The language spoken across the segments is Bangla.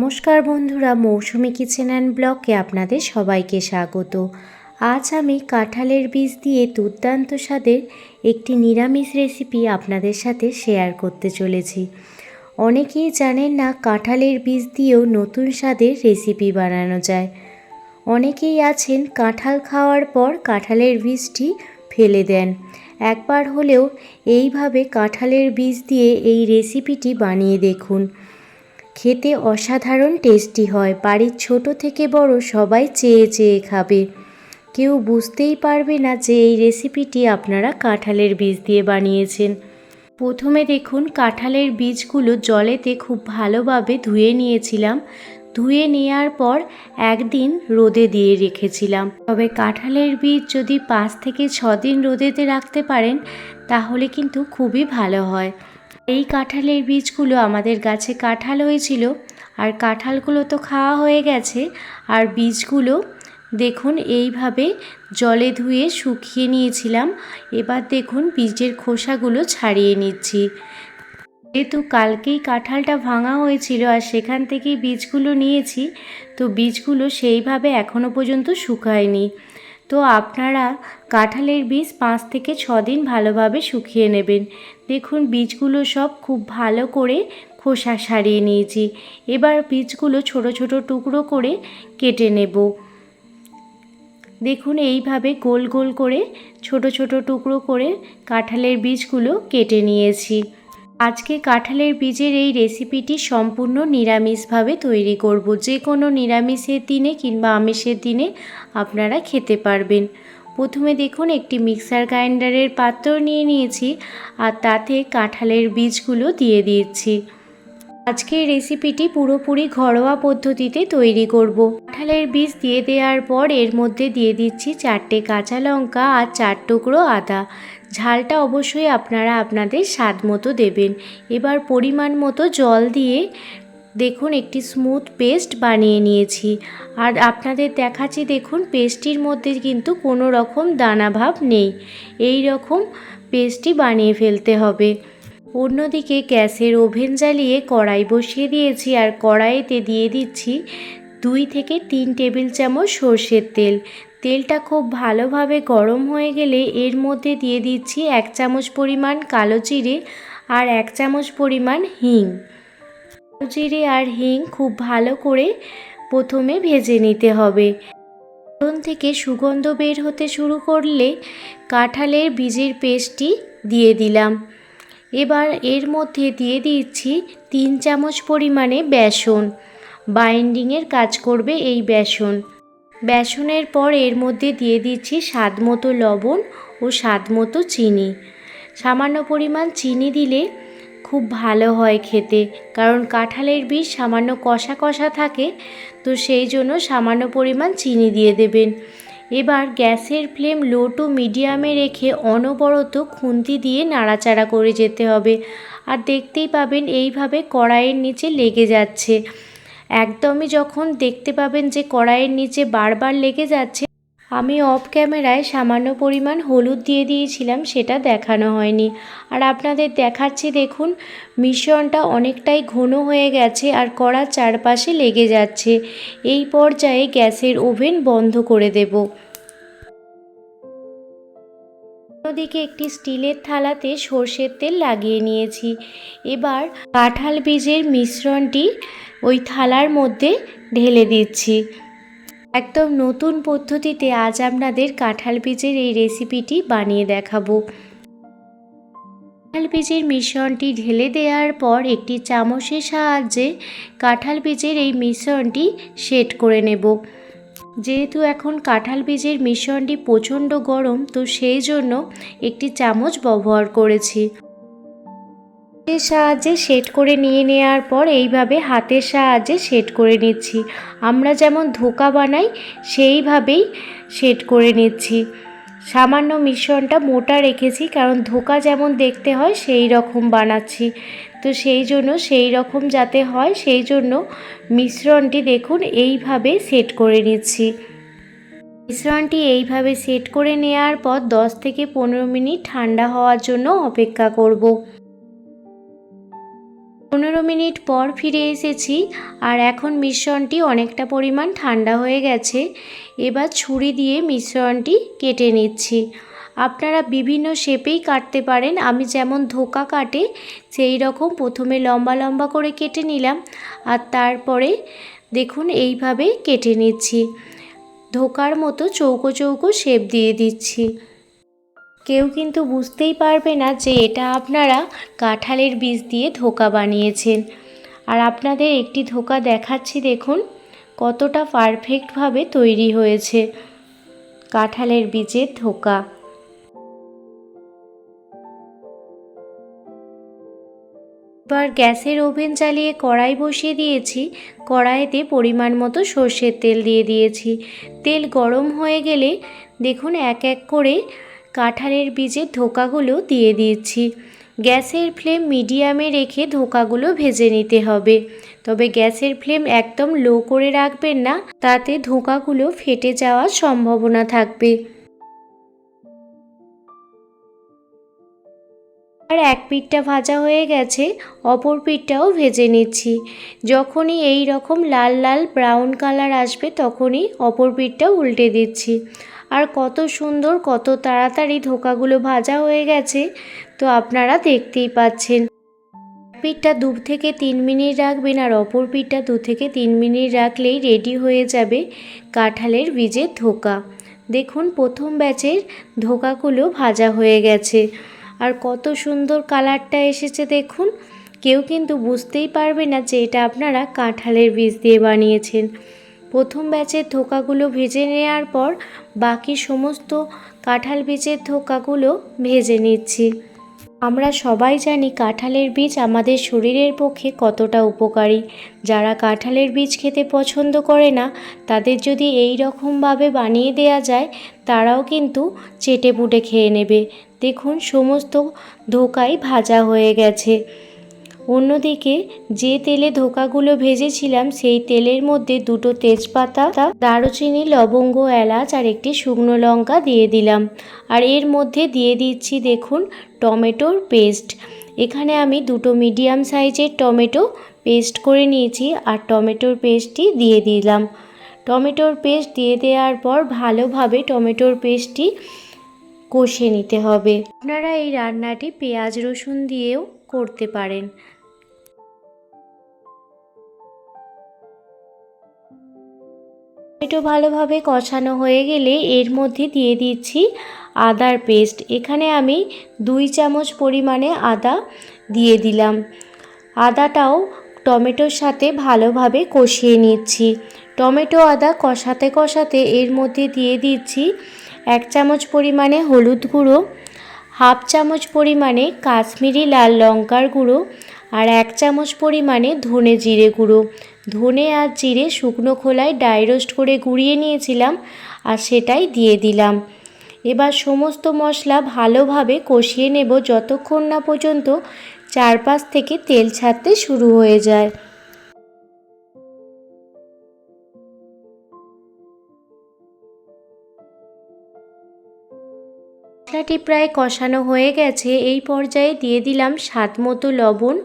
নমস্কার বন্ধুরা, মৌসুমি কিচেন অ্যান্ড ব্লকে আপনাদের সবাইকে স্বাগত। আজ আমি কাঁঠালের বীজ দিয়ে দুর্দান্ত স্বাদের একটি নিরামিষ রেসিপি আপনাদের সাথে শেয়ার করতে চলেছি। অনেকেই জানেন না কাঁঠালের বীজ দিয়েও নতুন স্বাদের রেসিপি বানানো যায়। অনেকেই আছেন কাঁঠাল খাওয়ার পর কাঁঠালের বীজটি ফেলে দেন। একবার হলেও এইভাবে কাঁঠালের বীজ দিয়ে এই রেসিপিটি বানিয়ে দেখুন। খেতে অসাধারণ টেস্টি হয়। বাড়ির ছোট থেকে বড় সবাই চেয়ে চেয়ে খাবে। কেউ বুঝতেই পারবে না যে এই রেসিপিটি আপনারা কাঁঠালের বীজ দিয়ে বানিয়েছেন। প্রথমে দেখুন, কাঁঠালের বীজগুলো জলেতে খুব ভালোভাবে ধুয়ে নিয়েছিলাম। ধুয়ে নেওয়ার পর একদিন রোদে দিয়ে রেখেছিলাম। তবে কাঁঠালের বীজ যদি পাঁচ থেকে ছ দিন রোদেতে রাখতে পারেন, তাহলে কিন্তু খুবই ভালো হয়। এই কাঁঠালের বীজগুলো আমাদের গাছে কাঁঠাল হয়েছিল, আর কাঁঠালগুলো তো খাওয়া হয়ে গেছে, আর বীজগুলো দেখুন এইভাবে জলে ধুয়ে শুকিয়ে নিয়েছিলাম। এবার দেখুন বীজের খোসাগুলো ছাড়িয়ে নিচ্ছি। যেহেতু কালকেই কাঁঠালটা ভাঙা হয়েছিল আর সেখান থেকেই বীজগুলো নিয়েছি, তো বীজগুলো সেইভাবে এখনও পর্যন্ত শুকায়নি। তো আপনারা কাঁঠালের বীজ পাঁচ থেকে ছ দিন ভালোভাবে শুকিয়ে নেবেন। দেখুন, বীজগুলো সব খুব ভালো করে খোসা সারিয়ে নিয়েছি। এবার বীজগুলো ছোট ছোট টুকরো করে কেটে নেব। দেখুন, এইভাবে গোল গোল করে ছোট ছোট টুকরো করে কাঁঠালের বীজগুলো কেটে নিয়েছি। আজকে কাঁঠালের বীজের এই রেসিপিটি সম্পূর্ণ নিরামিষভাবে তৈরি করব। যে কোনো নিরামিষের দিনে কিংবা আমিষের দিনে আপনারা খেতে পারবেন। প্রথমে দেখুন, একটি মিক্সার গ্রাইন্ডারের পাত্র নিয়ে নিয়েছি আর তাতে কাঁঠালের বীজগুলো দিয়ে দিচ্ছি। আজকের রেসিপিটি পুরোপুরি ঘরোয়া পদ্ধতিতে তৈরি করব। কাঁঠালের বীজ দিয়ে দেওয়ার পর এর মধ্যে দিয়ে দিচ্ছি চারটে কাঁচা লঙ্কা আর চার টুকরো আদা। ঝালটা অবশ্যই আপনারা আপনাদের স্বাদ মতো দেবেন। এবার পরিমাণ মতো জল দিয়ে দেখুন একটি স্মুথ পেস্ট বানিয়ে নিয়েছি। আর আপনাদের দেখাচ্ছি দেখুন পেস্টটির মধ্যে কিন্তু কোনো রকম দানা ভাব নেই। এই রকম পেস্টটি বানিয়ে ফেলতে হবে। অন্যদিকে গ্যাসের ওভেন জ্বালিয়ে কড়াই বসিয়ে দিয়েছি আর কড়াইতে দিয়ে দিচ্ছি দুই থেকে তিন টেবিল চামচ সর্ষের তেল। তেলটা খুব ভালোভাবে গরম হয়ে গেলে এর মধ্যে দিয়ে দিচ্ছি এক চামচ পরিমাণ কালো জিরে আর এক চামচ পরিমাণ হিং। কালো জিরে আর হিং খুব ভালো করে প্রথমে ভেজে নিতে হবে। ফোড়ন থেকে সুগন্ধ বের হতে শুরু করলে কাঁঠালের বীজের পেস্টটি দিয়ে দিলাম। এবার এর মধ্যে দিয়ে দিচ্ছি তিন চামচ পরিমাণে বেসন। বাইন্ডিংয়ের কাজ করবে এই বেসন। বেসনের পর এর মধ্যে দিয়ে দিচ্ছি স্বাদ মতো লবণ ও স্বাদ মতো চিনি। সামান্য পরিমাণ চিনি দিলে খুব ভালো হয় খেতে, কারণ কাঁঠালের বীজ সামান্য কষা কষা থাকে, তো সেই জন্য সামান্য পরিমাণ চিনি দিয়ে দেবেন। এবার গ্যাসের ফ্লেম লো টু মিডিয়ামে রেখে অনবরত খুন্তি দিয়ে নাড়াচাড়া করে যেতে হবে। আর দেখতেই পাবেন এইভাবে কড়াইয়ের নিচে লেগে যাচ্ছে। একদমই যখন দেখতে পাবেন যে কড়াইয়ের নিচে বারবার লেগে যাচ্ছে, আমি অফ ক্যামেরায় সামান্য পরিমাণ হলুদ দিয়ে দিয়েছিলাম, সেটা দেখানো হয়নি। আর আপনাদের দেখাচ্ছি, দেখুন, মিশ্রণটা অনেকটাই ঘন হয়ে গেছে আর কড়ার চারপাশে লেগে যাচ্ছে। এই পর্যায়ে গ্যাসের ওভেন বন্ধ করে দেব। অন্যদিকে একটি স্টিলের থালাতে সর্ষের তেল লাগিয়ে নিয়েছি। এবার কাঁঠাল বীজের মিশ্রণটি ওই থালার মধ্যে ঢেলে দিচ্ছি। একদম নতুন পদ্ধতিতে আজ আপনাদের কাঁঠাল বীজের এই রেসিপিটি বানিয়ে দেখাবো। কাঁঠাল বীজের মিশ্রণটি ঢেলে দেওয়ার পর একটি চামচের সাহায্যে কাঁঠাল বীজের এই মিশ্রণটি সেট করে নেব। যেহেতু এখন কাঁঠাল বীজের মিশ্রণটি প্রচণ্ড গরম, তো সেই জন্য একটি চামচ ব্যবহার করেছি। হাতের সাহায্যে সেট করে নিয়ে নেওয়ার পর এইভাবে হাতের সাহায্যে সেট করে নিচ্ছি। আমরা যেমন ধোকা বানাই, সেইভাবেই সেট করে নিচ্ছি। সামান্য মিশ্রণটা মোটা রেখেছি, কারণ ধোকা যেমন দেখতে হয় সেই রকম বানাচ্ছি। তো সেই জন্য সেই রকম যাতে হয়, সেই জন্য মিশ্রণটি দেখুন, এইভাবে সেট করে নিচ্ছি। মিশ্রণটি এইভাবে সেট করে নেওয়ার পর দশ থেকে পনেরো মিনিট ঠান্ডা হওয়ার জন্য অপেক্ষা করব। পনেরো মিনিট পর ফিরে এসেছি আর এখন মিশ্রণটি অনেকটা পরিমাণ ঠান্ডা হয়ে গেছে। এবার ছুরি দিয়ে মিশ্রণটি কেটে নিচ্ছি। আপনারা বিভিন্ন শেপেই কাটতে পারেন। আমি যেমন ধোকা কাটে, সেই রকম প্রথমে লম্বা লম্বা করে কেটে নিলাম আর তারপরে দেখুন এইভাবে কেটে নিচ্ছি। ধোকার মতো চৌকো চৌকো শেপ দিয়ে দিচ্ছি। কেউ কিন্তু বুঝতেই পারবে না যে এটা আপনারা কাঁঠালের বীজ দিয়ে ধোকা বানিয়েছেন। আর আপনাদের একটি ধোকা দেখাচ্ছি, দেখুন কতটা পারফেক্টভাবে তৈরি হয়েছে কাঁঠালের বীজের ধোকা। এবার গ্যাসের ওভেন চালিয়ে কড়াই বসিয়ে দিয়েছি। কড়াইতে পরিমাণ মতো সর্ষের তেল দিয়ে দিয়েছি। তেল গরম হয়ে গেলে দেখুন এক এক করে কাঁঠালের বীজের ধোকাগুলো দিয়ে দিচ্ছি। গ্যাসের ফ্লেম মিডিয়ামে রেখে ধোকাগুলো ভেজে নিতে হবে। তবে গ্যাসের ফ্লেম একদম লো করে রাখবেন না, তাতে ধোকাগুলো ফেটে যাওয়ার সম্ভাবনা থাকবে। আর এক পিঠটা ভাজা হয়ে গেছে, অপর পিঠটাও ভেজে নিচ্ছি। যখনই এই রকম লাল লাল ব্রাউন কালার আসবে, তখনই অপর পিঠটা উল্টে দিচ্ছি। আর কত সুন্দর, কত তাড়াতাড়ি ধোকাগুলো ভাজা হয়ে গেছে, তো আপনারা দেখতেই পাচ্ছেন। পিঠটা দু থেকে তিন মিনিট রাখবেন আর অপর পিঠটা দু থেকে তিন মিনিট রাখলেই রেডি হয়ে যাবে কাঁঠালের বীজের ধোকা। দেখুন, প্রথম ব্যাচের ধোকাগুলো ভাজা হয়ে গেছে। আর কত সুন্দর কালারটা এসেছে দেখুন। কেউ কিন্তু বুঝতেই পারবে না যে এটা আপনারা কাঁঠালের বীজ দিয়ে বানিয়েছেন। প্রথম ব্যাচের ধোকাগুলো ভেজে নেওয়ার পর বাকি সমস্ত কাঁঠাল বীজের ধোকাগুলো ভেজে নিচ্ছি। আমরা সবাই জানি কাঁঠালের বীজ আমাদের শরীরের পক্ষে কতটা উপকারী। যারা কাঁঠালের বীজ খেতে পছন্দ করে না, তাদের যদি এই রকমভাবে বানিয়ে দেয়া যায়, তারাও কিন্তু চেটে পুটে খেয়ে নেবে। দেখুন, সমস্ত ধোকাই ভাজা হয়ে গেছে। অন্যদিকে যে তেলে ধোকাগুলো ভেজেছিলাম, সেই তেলের মধ্যে দুটো তেজপাতা, দারুচিনি, লবঙ্গ, এলাচ আর একটি শুকনো লঙ্কা দিয়ে দিলাম। আর এর মধ্যে দিয়ে দিচ্ছি দেখুন, টমেটোর পেস্ট। এখানে আমি দুটো মিডিয়াম সাইজের টমেটো পেস্ট করে নিয়েছি আর টমেটোর পেস্টটি দিয়ে দিলাম। টমেটোর পেস্ট দিয়ে দেওয়ার পর ভালোভাবে টমেটোর পেস্টটি কষে নিতে হবে। আপনারা এই রান্নাটি পেঁয়াজ রসুন দিয়েও করতে পারেন। টমেটো ভালোভাবে কষানো হয়ে গেলে এর মধ্যে দিয়ে দিচ্ছি আদার পেস্ট। এখানে আমি দুই চামচ পরিমাণে আদা দিয়ে দিলাম। আদাটাও টমেটোর সাথে ভালোভাবে কষিয়ে নিচ্ছি। টমেটো আদা কষাতে কষাতে এর মধ্যে দিয়ে দিচ্ছি এক চামচ পরিমাণে হলুদ গুঁড়ো, হাফ চামচ পরিমাণে কাশ্মীরি লাল লঙ্কার গুঁড়ো আর এক চামচ পরিমাণে ধনে জিরে গুঁড়ো। ধনে আর জিরে শুকনো খোলায় ডাই রোস্ট করে গুঁড়িয়ে নিয়েছিলাম আর সেটাই দিয়ে দিলাম। এবার সমস্ত মশলা ভালোভাবে কষিয়ে নেব যতক্ষণ না পর্যন্ত চারপাশ থেকে তেল ছাড়তে শুরু হয়ে যায়। মশলাটি প্রায় কষানো হয়ে গেছে, এই পর্যায়ে দিয়ে দিলাম স্বাদ মতো লবণ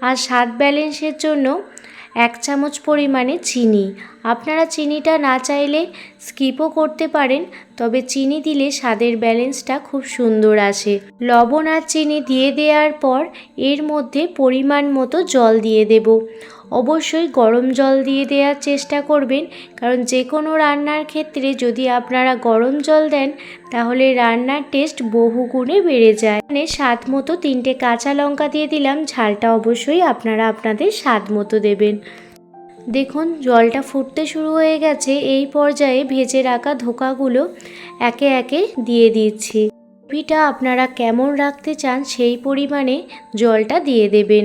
আর স্বাদ ব্যালেন্সের জন্য এক চামচ পরিমাণে চিনি। আপনারা চিনিটা না চাইলে স্কিপও করতে পারেন, তবে চিনি দিলে স্বাদের ব্যালেন্সটা খুব সুন্দর আসে। লবণ আর চিনি দিয়ে দেওয়ার পর এর মধ্যে পরিমাণ মতো জল দিয়ে দেব। অবশ্যই গরম জল দিয়ে দেওয়ার চেষ্টা করবেন। কারণ যে কোনো রান্নার ক্ষেত্রে যদি আপনারা গরম জল দেন, তাহলে রান্নার টেস্ট বহু গুণে বেড়ে যায়। মানে স্বাদ মতো তিনটে কাঁচা লঙ্কা দিয়ে দিলাম, ঝালটা অবশ্যই আপনারা আপনাদের স্বাদ মতো দেবেন। দেখুন, জলটা ফুটতে শুরু হয়ে গেছে। এই পর্যায়ে ভেজে রাখা ধোকাগুলো একে একে দিয়ে দিচ্ছি। গ্রেভিটা আপনারা কেমন রাখতে চান সেই পরিমাণে জলটা দিয়ে দেবেন।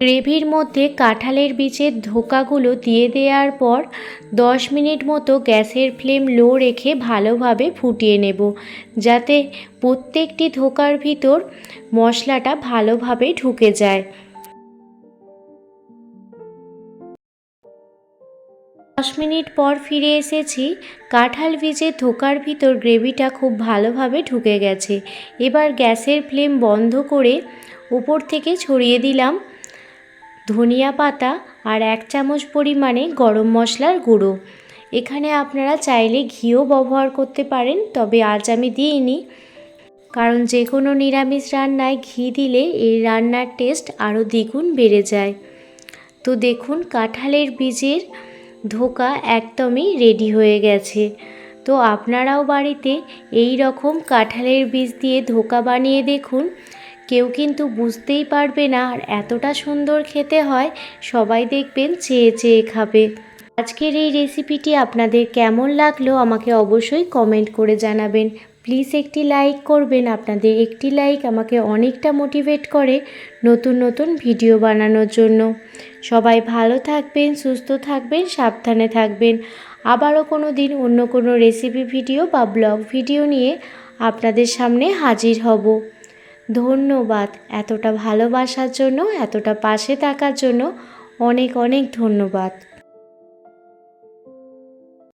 গ্রেভির মধ্যে কাঁঠালের বীজের ধোকাগুলো দিয়ে দেওয়ার পর দশ মিনিট মতো গ্যাসের ফ্লেম লো রেখে ভালোভাবে ফুটিয়ে নেব, যাতে প্রত্যেকটি ধোকার ভিতর মশলাটা ভালোভাবে ঢুকে যায়। দশ মিনিট পর ফিরে এসেছি, কাঁঠাল বীজের ধোকার ভিতর গ্রেভিটা খুব ভালোভাবে ঢুকে গেছে। এবার গ্যাসের ফ্লেম বন্ধ করে উপর থেকে ছড়িয়ে দিলাম ধনিয়া পাতা আর এক চামচ পরিমাণে গরম মশলার গুঁড়ো। এখানে আপনারা চাইলে ঘিও ব্যবহার করতে পারেন, তবে আজ আমি দিইনি। কারণ যে কোনো নিরামিষ রান্নায় ঘি দিলে এই রান্নার টেস্ট আরও দ্বিগুণ বেড়ে যায়। তো দেখুন, কাঁঠালের বীজের ধোকা একদমই রেডি হয়ে গেছে। তো আপনারাও বাড়িতে এই রকম কাঁঠালের বীজ দিয়ে ধোকা বানিয়ে দেখুন। কেউ কিন্তু বুঝতেই পারবে না আর এতটা সুন্দর খেতে হয়, সবাই দেখবেন চেয়ে চেয়ে খাবে। আজকের এই রেসিপিটি আপনাদের কেমন লাগল আমাকে অবশ্যই কমেন্ট করে জানাবেন। প্লিজ একটি লাইক করবেন, আপনাদের একটি লাইক আমাকে অনেকটা মোটিভেট করে নতুন নতুন ভিডিও বানানোর জন্য। সবাই ভালো থাকবেন, সুস্থ থাকবেন, সাবধানে থাকবেন। আবারও কোনো দিন অন্য কোনো রেসিপি ভিডিও বা ব্লগ ভিডিও নিয়ে আপনাদের সামনে হাজির হব। ধন্যবাদ। এতটা ভালোবাসার জন্য এতটা পাশে থাকার জন্য অনেক অনেক ধন্যবাদ।